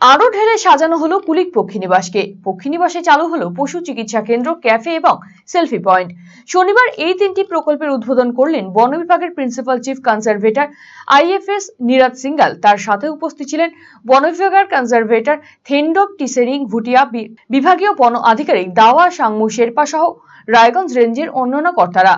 আরও ঢেলে সাজানো হলো কুলিক পক্ষীনিবাসকে। পক্ষীনিবাসে চালু হলো পশু চিকিৎসা কেন্দ্র, ক্যাফে এবং সেলফি পয়েন্ট। শনিবার এই তিনটি প্রকল্পের উদ্বোধন করলেন বন বিভাগের principal chief conservator IFS Niraj Singhal তার সাথে উপস্থিত ছিলেন বন বিভাগের কনজারভেটর থেন্ডব টিসেরিং ভুটিয়া বিভাগীয় বন আধিকারিক দাওয়া সাংমু শেরপা সহ রায়গঞ্জ রেঞ্জের অন্যান্য কর্তারা।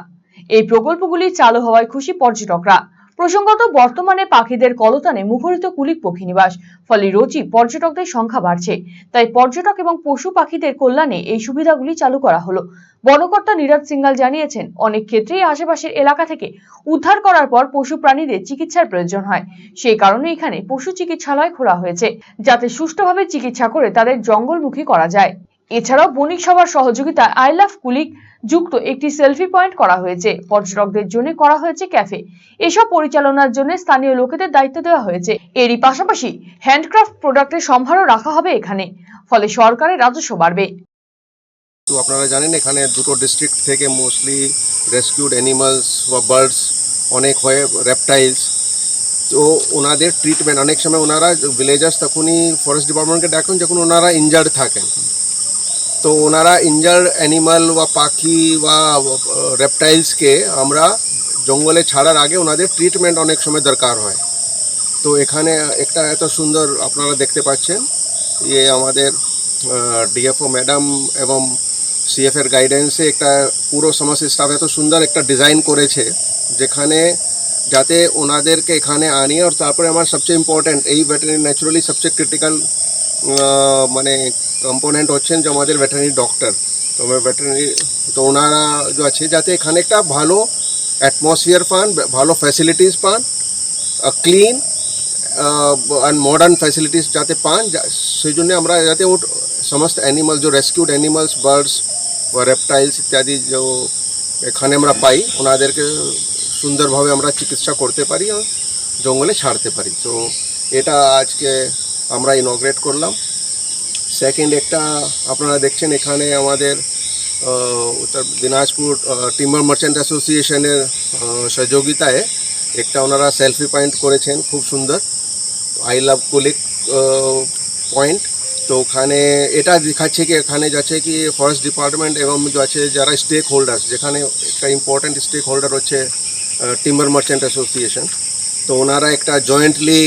এই প্রকল্পগুলি চালু হওয়ায় খুশি পর্যটকরা। প্রসঙ্গত বর্তমানে পাখিদের কলতানে মুখরিত কুলিক পক্ষীনিবাস ফলে রোজই পর্যটকদের সংখ্যা বাড়ছে। তাই পর্যটক এবং পশু পাখিদের কল্যাণে এই সুবিধাগুলি চালু করা হলো। বনকর্তা নীরাজ সিঙ্গাল জানিয়েছেন, অনেক ক্ষেত্রেই আশেপাশের এলাকা থেকে উদ্ধার করার পর পশু প্রাণীদের চিকিৎসার প্রয়োজন হয়। সেই কারণে এখানে পশু চিকিৎসালয় খোলা হয়েছে, যাতে সুষ্ঠুভাবে চিকিৎসা করে তাদের জঙ্গলমুখী করা যায়। এছাড়াও বণিক সভার সহযোগিতায় আই লাভ কুলিক যুক্ত একটি সেলফি পয়েন্ট করা হয়েছে। পর্যটকদের জন্য করা হয়েছে ক্যাফে এসব পরিচালনার জন্য স্থানীয় লোকেদের দায়িত্ব দেওয়া হয়েছে। এরই পাশাপাশি হ্যান্ডক্রাফট প্রোডাক্টের সম্ভারও রাখা হবে এখানে। ফলে সরকারের রাজস্ব বাড়বে। তো আপনারা জানেন, এখানে দুটো ডিস্ট্রিক্ট থেকে মোস্টলি রেস্কিউড অ্যানিমালস বা বার্ডস অনেক হয় রেপটাইলস তো ওনাদের ট্রিটমেন্ট অনেক সময় ওনারা ভিলেজার্স তখনই ফরেস্ট ডিপার্টমেন্টকে ডাকুন, যখন ওনারা ইনজার্ড থাকেন। তো ওনারা ইনজার্ড অ্যানিমাল বা পাখি বা রেপটাইলসকে আমরা জঙ্গলে ছাড়ার আগে ওনাদের ট্রিটমেন্ট অনেক সময় দরকার হয়। তো এখানে একটা এত সুন্দর আপনারা দেখতে পাচ্ছেন ইয়ে আমাদের ডিএফও ম্যাডাম এবং সিএফ এর গাইডেন্সে একটা পুরো সমস্ত স্টাফ এত সুন্দর একটা ডিজাইন করেছে, যেখানে যাতে ওনাদেরকে এখানে আনিয়ে, আর তারপরে আমার সবচেয়ে ইম্পর্ট্যান্ট এই ভেটেরিনারি ন্যাচুরালি সবচেয়ে ক্রিটিক্যাল মানে কম্পোনেন্ট হচ্ছেন যে আমাদের ভেটেরিনারি ডক্টর তো ভেটেরিনারি তো ওনারা যে আছে, যাতে এখানে একটা ভালো অ্যাটমসফিয়ার পান, ভালো ফ্যাসিলিটিস পান ক্লিন অ্যান্ড মডার্ন ফ্যাসিলিটিস যাতে পান সেই জন্য আমরা যাতে ও সমস্ত অ্যানিমাল যে রেস্কিউড অ্যানিমালস বার্ডস বা রেপটাইলস ইত্যাদি যে এখানে আমরা পাই, ওনাদেরকে সুন্দরভাবে আমরা চিকিৎসা করতে পারি, জঙ্গলে ছাড়তে পারি। তো এটা আজকে আমরা ইনগ্রেট করলাম। সেকেন্ড একটা আপনারা দেখছেন এখানে আমাদের উত্তর দিনাজপুর টিম্বার মার্চেন্ট অ্যাসোসিয়েশনের সহযোগিতায় একটা ওনারা সেলফি পয়েন্ট করেছেন, খুব সুন্দর। আই লাভ কুলিক পয়েন্ট তো ওখানে এটা দেখাচ্ছে কি, এখানে যাচ্ছে কি ফরেস্ট ডিপার্টমেন্ট এবং যে আছে যারা স্টেক হোল্ডার্স যেখানে একটা ইম্পর্ট্যান্ট স্টেক হোল্ডার হচ্ছে টিম্বার মার্চেন্ট অ্যাসোসিয়েশন তো ওনারা একটা জয়েন্টলি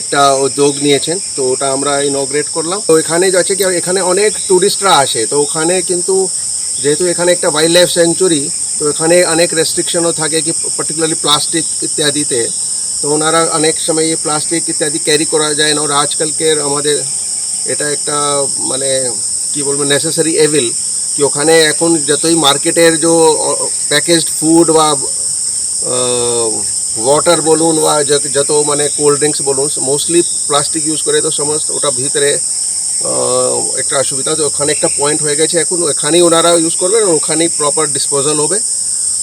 একটা উদ্যোগ নিয়েছেন, তো ওটা আমরা ইনগ্রেট করলাম। তো এখানে যাচ্ছে কি, এখানে অনেক ট্যুরিস্টরা আসে, তো ওখানে কিন্তু যেহেতু এখানে একটা ওয়াইল্ড লাইফ সেঞ্চুরি তো এখানে অনেক রেস্ট্রিকশনও থাকে কি পার্টিকুলারলি প্লাস্টিক ইত্যাদিতে। তো ওনারা অনেক সময় এই প্লাস্টিক ইত্যাদি ক্যারি করা যায় না। ওরা আজকালকের আমাদের এটা একটা মানে কি বলব নেসেসারি এভিল কি ওখানে এখন যতই মার্কেটের যে প্যাকেজড ফুড বা ওয়াটার বলুন বা যত- মানে কোল্ড ড্রিঙ্কস বলুন মোস্টলি প্লাস্টিক ইউজ করে তো সমস্ত ওটা ভিতরে একটা অসুবিধা তো ওখানে একটা পয়েন্ট হয়ে গেছে এখন, ওখানেই ওনারা ইউজ করবেন ওখানেই প্রপার ডিসপোজাল হবে।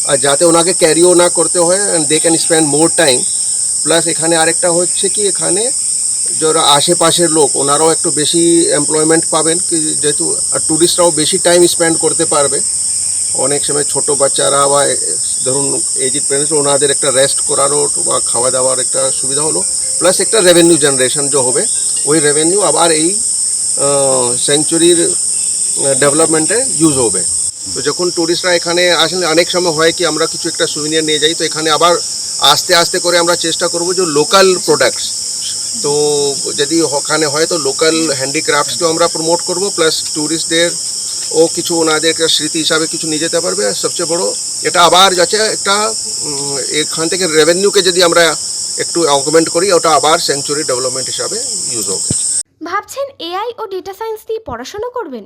আর যাতে ওনাকে ক্যারিও না করতে হয় and they can spend more time plus এখানে আরেকটা হচ্ছে কি, এখানে যারা আশেপাশের লোক, ওনারাও একটু বেশি এমপ্লয়মেন্ট পাবেন, কি যেহেতু আর ট্যুরিস্টরাও বেশি টাইম স্পেন্ড করতে পারবে। অনেক সময় ছোট বাচ্চারা বা ধরুন এজিড প্যারেন্টস ওনাদের একটা রেস্ট করারও বা খাওয়া দাওয়ার একটা সুবিধা হলো প্লাস একটা রেভিনিউ জেনারেশন যে হবে, ওই রেভিনিউ আবার এই সেঞ্চুরির ডেভেলপমেন্টে ইউজ হবে। তো যখন ট্যুরিস্টরা এখানে আসেন, অনেক সময় হয় কি, আমরা কিছু একটা সুবিনিয়ার নিয়ে যাই, তো এখানে আবার আস্তে আস্তে করে আমরা চেষ্টা করব যে লোকাল প্রোডাক্টস তো যদি ওখানে হয়, তো লোকাল হ্যান্ডিক্রাফটসকেও আমরা প্রমোট করব প্লাস ট্যুরিস্টদের ও কিছু ওনাদের স্মৃতি হিসাবে কিছু নিয়ে যেতে পারবে, সবচেয়ে বড়। এটা আবার যাচ্ছে একটা এখান থেকে রেভিনিউকে যদি আমরা একটু অগমেন্ট করি, ওটা আবার সেঞ্চুরি ডেভেলপমেন্ট হিসাবে ইউজ হবে। ভাবছেন এআই ও ডেটা সায়েন্স দিয়ে পড়াশোনা করবেন?